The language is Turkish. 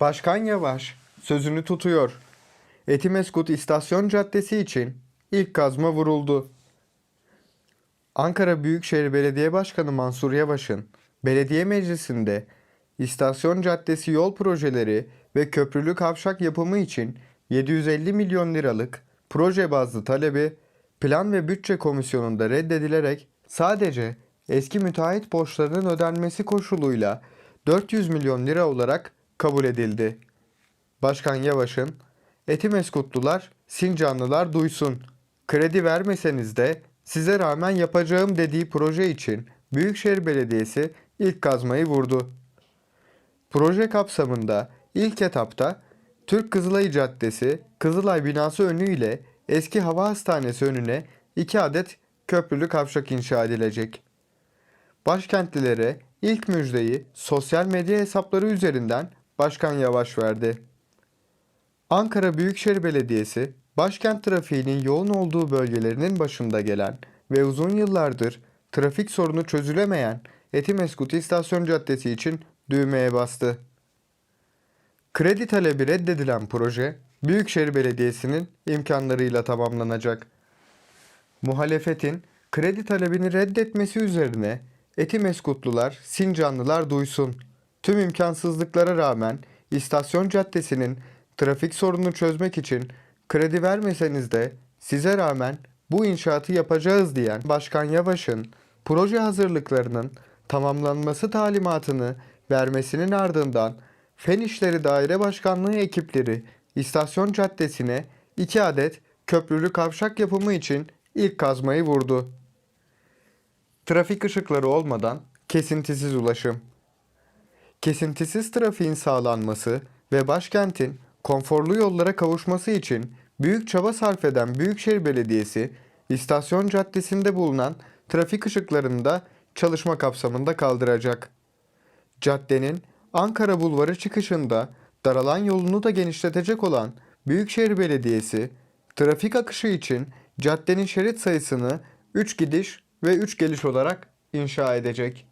Başkan Yavaş sözünü tutuyor. Etimeskut İstasyon Caddesi için ilk kazma vuruldu. Ankara Büyükşehir Belediye Başkanı Mansur Yavaş'ın belediye meclisinde İstasyon Caddesi yol projeleri ve köprülü kavşak yapımı için 750 milyon liralık proje bazlı talebi Plan ve Bütçe Komisyonu'nda reddedilerek sadece eski müteahhit borçlarının ödenmesi koşuluyla 400 milyon lira olarak kabul edildi. Başkan Yavaş'ın Etimeskutlular, Sincanlılar duysun. Kredi vermeseniz de size rağmen yapacağım dediği proje için Büyükşehir Belediyesi ilk kazmayı vurdu. Proje kapsamında ilk etapta Türk Kızılay Caddesi, Kızılay binası önü ile eski hava hastanesi önüne 2 adet köprülü kavşak inşa edilecek. Başkentlilere ilk müjdeyi sosyal medya hesapları üzerinden Başkan Yavaş verdi. Ankara Büyükşehir Belediyesi, başkent trafiğinin yoğun olduğu bölgelerinin başında gelen ve uzun yıllardır trafik sorunu çözülemeyen Etimeskut İstasyon Caddesi için düğmeye bastı. Kredi talebi reddedilen proje, Büyükşehir Belediyesi'nin imkanlarıyla tamamlanacak. Muhalefetin kredi talebini reddetmesi üzerine Etimeskutlular, Sincanlılar duysun. Tüm imkansızlıklara rağmen İstasyon Caddesi'nin trafik sorununu çözmek için kredi vermeseniz de size rağmen bu inşaatı yapacağız diyen Başkan Yavaş'ın proje hazırlıklarının tamamlanması talimatını vermesinin ardından Fen İşleri Daire Başkanlığı ekipleri İstasyon Caddesi'ne 2 adet köprülü kavşak yapımı için ilk kazmayı vurdu. Trafik ışıkları olmadan kesintisiz ulaşım. Kesintisiz trafiğin sağlanması ve başkentin konforlu yollara kavuşması için büyük çaba sarf eden Büyükşehir Belediyesi, İstasyon Caddesi'nde bulunan trafik ışıklarını da çalışma kapsamında kaldıracak. Caddenin Ankara Bulvarı çıkışında daralan yolunu da genişletecek olan Büyükşehir Belediyesi, trafik akışı için caddenin şerit sayısını 3 gidiş ve 3 geliş olarak inşa edecek.